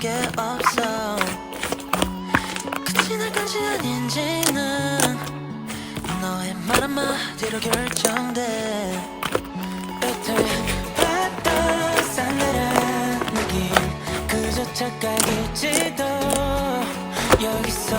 수밖에 없어. 끝이 날 건지 아닌지는 너의 말 한마디로 결정돼. 곁을 봤던 싸늘한 느낌. 그저 착각일지도 여기서